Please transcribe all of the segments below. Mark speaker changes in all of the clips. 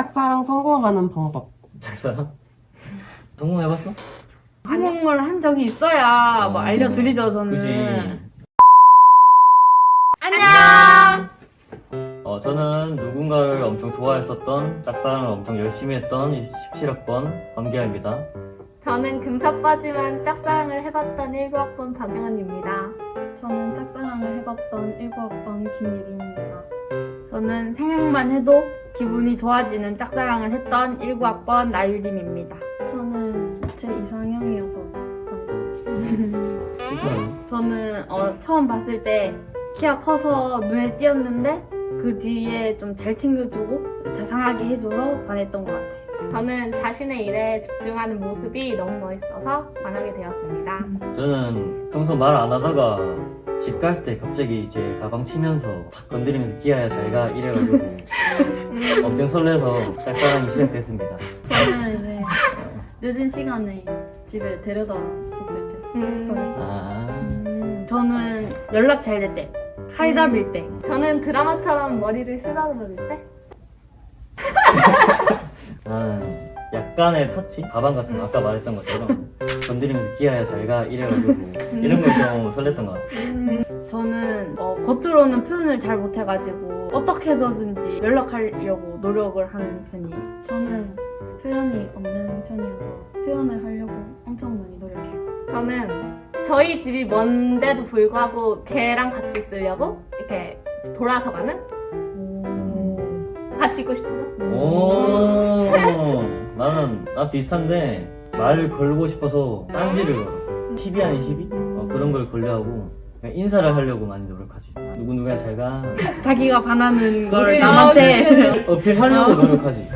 Speaker 1: 짝사랑 성공하는 방법.
Speaker 2: 짝사랑? 성공해봤어?
Speaker 3: 성공을 한 적이 있어야 뭐
Speaker 2: 어.
Speaker 3: 알려드리죠 저는.
Speaker 2: 그지.
Speaker 3: 안녕.
Speaker 2: 어, 저는 누군가를 엄청 좋아했었던 짝사랑을 엄청 열심히 했던 17학번 관계입니다.
Speaker 4: 저는 금사빠지만 짝사랑을 해봤던 19학번 박영은입니다.
Speaker 5: 저는 짝사랑을 해봤던 19학번 김예빈입니다.
Speaker 3: 저는 생각만 해도 기분이 좋아지는 짝사랑을 했던 19학번 나유림입니다.
Speaker 5: 저는 제 이상형이어서 반했어요.
Speaker 2: 진짜요?
Speaker 3: 저는 어, 처음 봤을 때 키가 커서 눈에 띄었는데 그 뒤에 좀 잘 챙겨주고 자상하게 해줘서 반했던 것 같아요.
Speaker 4: 저는 자신의 일에 집중하는 모습이 너무 멋있어서 반하게 되었습니다.
Speaker 2: 저는 평소 말 안 하다가 집 갈 때 갑자기 제 가방 치면서 탁 건드리면서 끼야야 잘가 이래가지고 엄청 설레서 짝사랑이 시작됐습니다.
Speaker 5: 저는 이제 늦은 시간에 집에 데려다 줬을 때
Speaker 4: 음,
Speaker 5: 설렜어요.
Speaker 2: 아,
Speaker 3: 음, 저는 연락 잘 될 때, 칼답일 때.
Speaker 4: 저는 드라마처럼 머리를 쓰다듬을 때
Speaker 2: 나는 약간의 터치? 가방 같은 거 아까 말했던 것처럼 건드리면서 끼야야 잘가 이래가지고 이런 걸 좀 설렜던 것 같아요.
Speaker 3: 저는 어, 겉으로는 표현을 잘 못해가지고 어떻게 해서든지 연락하려고 노력을 하는 편이에요.
Speaker 5: 저는 표현이 없는 편이어서 표현을 하려고 엄청 많이 노력해요.
Speaker 4: 저는 저희 집이 먼데도 불구하고 걔랑 같이 있으려고 이렇게 돌아서 가는 같이 있고 싶어서
Speaker 2: 오, 나는 나 비슷한데 말 걸고 싶어서 딴지를 걸어. 10이 아닌 12? 어, 그런 걸 걸려하고 그냥 인사를 하려고 많이 노력하지. 누구 누구야 잘 가.
Speaker 3: 자기가 반하는 걸
Speaker 2: 그렇지.
Speaker 3: 남한테
Speaker 2: 어필하려고 노력하지.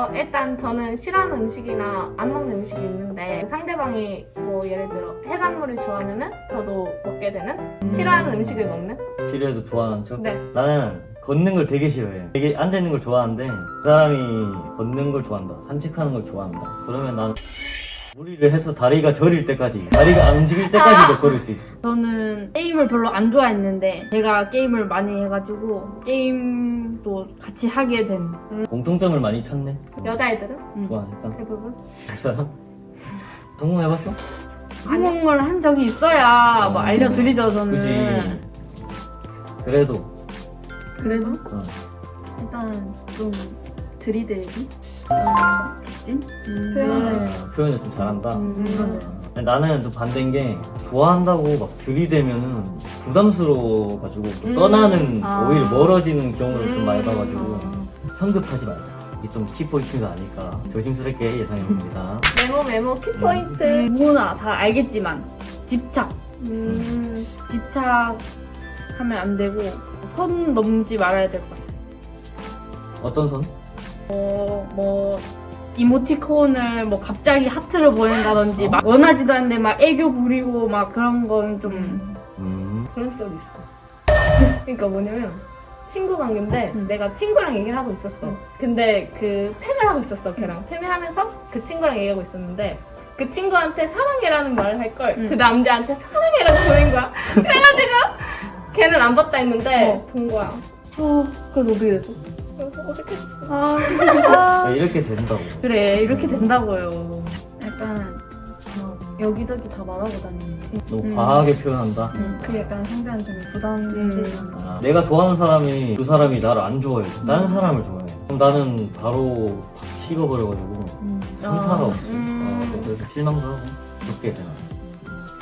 Speaker 4: 어, 일단 저는 싫어하는 음식이나 안 먹는 음식이 있는데 상대방이 뭐 예를 들어 해산물을 좋아하면은 저도 먹게 되는 싫어하는 음식을 먹는
Speaker 2: 필요해도 좋아하는 척.
Speaker 4: 네
Speaker 2: 나는 걷는 걸 되게 싫어해. 되게 앉아 있는 걸 좋아하는데 그 사람이 걷는 걸 좋아한다. 산책하는 걸 좋아한다. 그러면 난 무리를 해서 다리가 저릴 때까지, 다리가 안 움직일 때까지도 걸을 수 있어.
Speaker 3: 저는 게임을 별로 안 좋아했는데 제가 게임을 많이 해가지고 게임도 같이 하게 된
Speaker 2: 공통점을 많이 찾네.
Speaker 4: 여자애들은
Speaker 2: 좋아하니까.
Speaker 4: 대부분
Speaker 2: 그 사람 성공해봤어?
Speaker 3: 성공을 한 적이 있어야 뭐
Speaker 2: 어.
Speaker 3: 알려드리죠 저는.
Speaker 2: 그지. 그래도
Speaker 3: 그래도
Speaker 2: 어.
Speaker 5: 일단 좀 들이대기, 음, 직진, 표현을
Speaker 2: 아, 표현을 좀 잘한다.
Speaker 3: 음.
Speaker 2: 아니, 나는 또 반대인 게 좋아한다고 막 들이대면은 부담스러워가지고 또
Speaker 4: 음.
Speaker 2: 떠나는
Speaker 3: 아.
Speaker 2: 오히려 멀어지는 경우를 좀 많이
Speaker 4: 음.
Speaker 2: 봐가지고 성급하지 말자. 이게 좀 키포인트가 아닐까 조심스럽게 예상해봅니다.
Speaker 4: 메모 메모 키포인트
Speaker 3: 누구나 다 알겠지만 집착
Speaker 4: 음,
Speaker 3: 집착하면 안 되고 선 넘지 말아야 될 것 같아요.
Speaker 2: 어떤 선?
Speaker 3: 어, 뭐 이모티콘을 뭐 갑자기 하트를 보낸다든지 막 원하지도 않는데 막 애교 부리고 막 그런 건 좀
Speaker 2: 음.
Speaker 4: 그런 적 있어 그러니까 뭐냐면 친구 관계인데
Speaker 3: 음.
Speaker 4: 내가 친구랑 얘기를 하고 있었어 근데 그 팸을 하고 있었어 걔랑 팸을 하면서 그 친구랑 얘기하고 있었는데 그 친구한테 사랑해라는 말을 할 걸그
Speaker 3: 음.
Speaker 4: 남자한테 사랑해라고 보낸 거야 그래가지고 걔는 안 봤다 했는데 본 거야
Speaker 3: 어, 그래서 어떻게 됐어?
Speaker 4: 그래서 어떻게
Speaker 3: 아,
Speaker 2: 아, 이렇게 된다고.
Speaker 3: 그래 이렇게 된다고요.
Speaker 5: 약간 막 여기저기 다 말하고 다니는 게
Speaker 2: 너무
Speaker 3: 음.
Speaker 2: 과하게 표현한다.
Speaker 5: 그게 약간 상대한테 는 부담되지
Speaker 3: 음.
Speaker 5: 않나.
Speaker 2: 아, 내가 좋아하는 사람이 그 사람이 나를 안 좋아해. 다른 사람을 좋아해. 그럼 나는 바로 확 식어버려가지고
Speaker 5: 음.
Speaker 2: 상타가
Speaker 3: 아,
Speaker 2: 없어.
Speaker 3: 음.
Speaker 2: 어, 그래서 실망도 하고 그렇게 되나.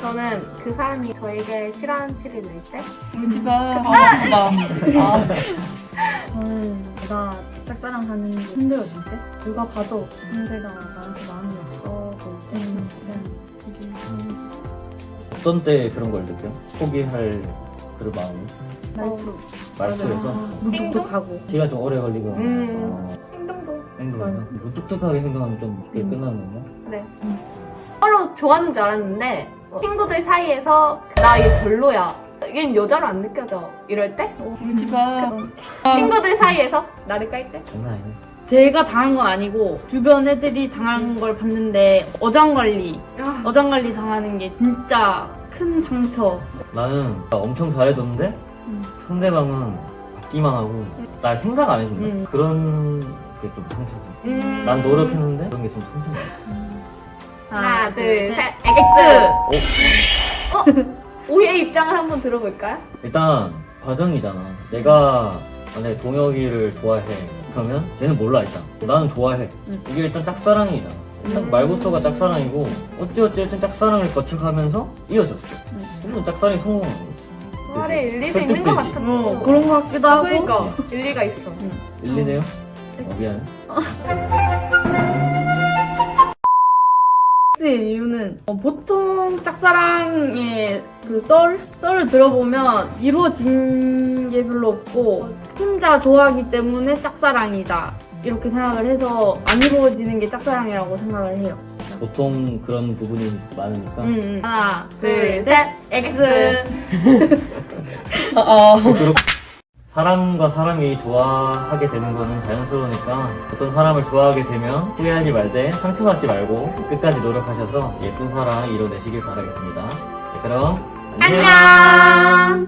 Speaker 4: 저는 그 사람이 저에게 싫어하는 티를 낼 때
Speaker 5: 울지 마.
Speaker 3: 아,
Speaker 5: 저는 내가 짝사랑 하는 게 힘들어질 때 누가 봐도 상대가 나한테 마음이 없어 보일 때
Speaker 3: 음.
Speaker 5: 그냥 이제
Speaker 2: 어떤 때 그런 걸 느껴? 포기할 그런 마음이?
Speaker 5: 말투
Speaker 2: 말투에서?
Speaker 3: 무뚝뚝하고.
Speaker 2: 시간 좀 오래 걸리고
Speaker 4: 음.
Speaker 2: 어,
Speaker 4: 행동도
Speaker 2: 행동에서 무뚝뚝하게 행동하면 좀 쉽게
Speaker 3: 음.
Speaker 2: 끝나는 건가?
Speaker 4: 네. 서로 좋아하는 줄 알았는데 뭐 친구들 사이에서 나 이거 별로야. 이게 여자로 안 느껴져. 이럴 때
Speaker 5: 울지 마.
Speaker 4: 친구들 사이에서 나를 깔 때.
Speaker 2: 장난 아니네.
Speaker 3: 제가 당한 건 아니고 주변 애들이 당한 걸 봤는데 어장관리
Speaker 4: 아,
Speaker 3: 어장관리 당하는 게 진짜 큰 상처
Speaker 2: 나는 엄청 잘해줬는데
Speaker 3: 음.
Speaker 2: 상대방은 받기만 하고 날 생각 안 해준다.
Speaker 3: 음.
Speaker 2: 그런 그게 좀 상처지.
Speaker 4: 음.
Speaker 2: 난 노력했는데 그런 게 좀 상처지.
Speaker 4: 하나, 둘, 셋,
Speaker 3: X!
Speaker 4: X! 어? 오의 입장을 한번 들어볼까요?
Speaker 2: 일단 과정이잖아. 내가 만약에 동혁이를 좋아해. 그러면 쟤는 몰라 일단. 나는 좋아해.
Speaker 3: 응.
Speaker 2: 이게 일단 짝사랑이잖아. 딱
Speaker 3: 음.
Speaker 2: 말부터가 짝사랑이고 어찌어찌 짝사랑을 거쳐가면서 이어졌어.
Speaker 3: 응.
Speaker 2: 그러면 짝사랑이 성공한 거지.
Speaker 4: 말에 일리도 있는 것
Speaker 2: 설득되지.
Speaker 4: 같은
Speaker 3: 어, 그런 것 같기도 하고.
Speaker 4: 그러니까 일리가 있어.
Speaker 2: 일리네요? 어, 미안해.
Speaker 3: X의 이유는 어, 보통 짝사랑의 그 썰? 썰을 들어보면 이루어진 게 별로 없고 혼자 좋아하기 때문에 짝사랑이다 이렇게 생각을 해서 안 이루어지는 게 짝사랑이라고 생각을 해요
Speaker 2: 보통 그런 부분이 많으니까.
Speaker 3: 음, 음. 하나
Speaker 4: 둘,
Speaker 3: 둘셋 X
Speaker 1: 어, 어.
Speaker 2: 사람과 사람이 좋아하게 되는 거는 자연스러우니까 어떤 사람을 좋아하게 되면 후회하지 말되 상처받지 말고 끝까지 노력하셔서 예쁜 사랑 이뤄내시길 바라겠습니다. 네, 그럼 안녕!
Speaker 3: 안녕